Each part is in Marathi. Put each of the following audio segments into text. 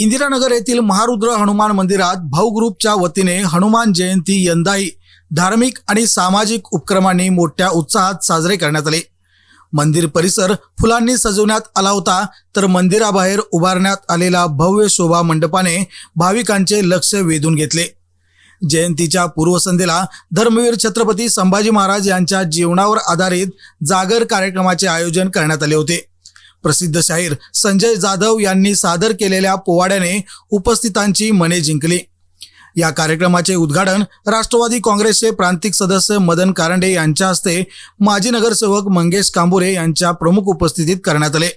इंदिरानगर येथील महारुद्र हनुमान मंदिरात भाऊ ग्रुपच्या वतीने हनुमान जयंती यंदाही धार्मिक आणि सामाजिक उपक्रमांनी मोठ्या उत्साहात साजरे करण्यात आले. मंदिर परिसर फुलांनी सजवण्यात आला होता तर मंदिराबाहेर उभारण्यात आलेला भव्य शोभा मंडपाने भाविकांचे लक्ष वेधून घेतले. जयंतीच्या पूर्वसंध्येला धर्मवीर छत्रपती संभाजी महाराज यांच्या जीवनावर आधारित जागर कार्यक्रमाचे आयोजन करण्यात आले होते. प्रसिद्ध शाहीर संजय जाधव यांनी सादर केलेल्या पोवाड्याने उपस्थितांची मने जिंकली. या कार्यक्रमाचे उद्घाटन राष्ट्रवादी काँग्रेसचे प्रांतिक सदस्य मदन कारंडे यांच्या हस्ते माजी नगरसेवक मंगेश कांबुरे यांच्या प्रमुख उपस्थितीत करण्यात आले.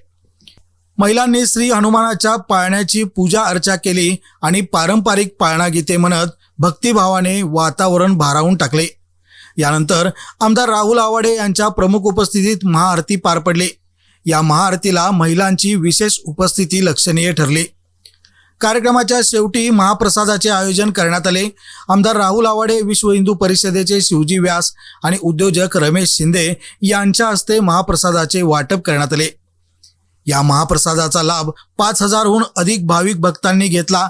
महिलांनी श्री हनुमानाच्या पाळण्याची पूजा अर्चा केली आणि पारंपरिक पाळणा गीते म्हणत भक्तिभावाने वातावरण भारावून टाकले. यानंतर आमदार राहुल आवाडे यांच्या प्रमुख उपस्थितीत महाआरती पार पडली. या महाआरतीला महिलांची विशेष उपस्थिती लक्षणीय ठरली. कार्यक्रमाच्या शेवटी महाप्रसादाचे आयोजन करण्यात आले. आमदार राहुल आवाडे विश्व हिंदू परिषदेचे शिवजी व्यास आणि उद्योजक रमेश शिंदे यांच्या हस्ते महाप्रसादाचे वाटप करण्यात आले. या महाप्रसादाचा लाभ पाच हजारहून अधिक भाविक भक्तांनी घेतला.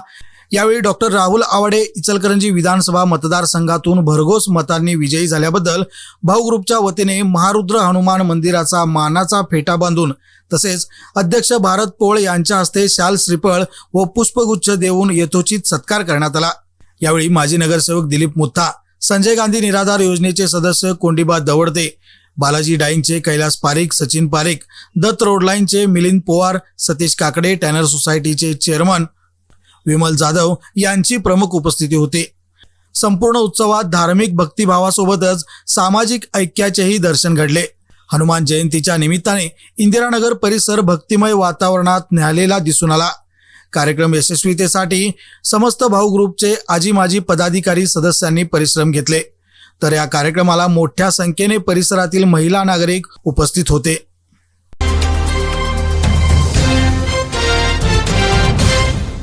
यावेळी डॉक्टर राहुल आवाडे इचलकरंजी विधानसभा मतदारसंघातून भरघोस मतांनी विजयी झाल्याबद्दल भाऊ ग्रुपच्या वतीने महारुद्र हनुमान मंदिराचा मानाचा फेटा बांधून तसेच अध्यक्ष भारत पोळ यांच्या हस्ते शाल श्रीफळ व पुष्पगुच्छ देऊन यथोचित सत्कार करण्यात आला. यावेळी माजी नगरसेवक दिलीप मुत्ता संजय गांधी निराधार योजनेचे सदस्य कोंडीबा दवडते बालाजी डाईंगचे कैलास पारिक सचिन पारिक दत्त रोडलाईनचे मिलिंद पोवार सतीश काकडे टॅनर सोसायटीचे चेअरमन विमल जाधव यांची प्रमुख उपस्थिती होती. संपूर्ण उत्सवात धार्मिक भक्तिभावासोबतच सामाजिक ऐक्याचेही दर्शन घडले. हनुमान जयंतीच्या निमित्ताने इंदिरानगर परिसर भक्तिमय वातावरणात न्याहालेला दिसून आला. कार्यक्रम यशस्वीतेसाठी समस्त भाऊ ग्रुपचे आजी माजी पदाधिकारी सदस्यांनी परिश्रम घेतले. तर या कार्यक्रमाला मोठ्या संख्येने परिसरातील महिला नागरिक उपस्थित होते.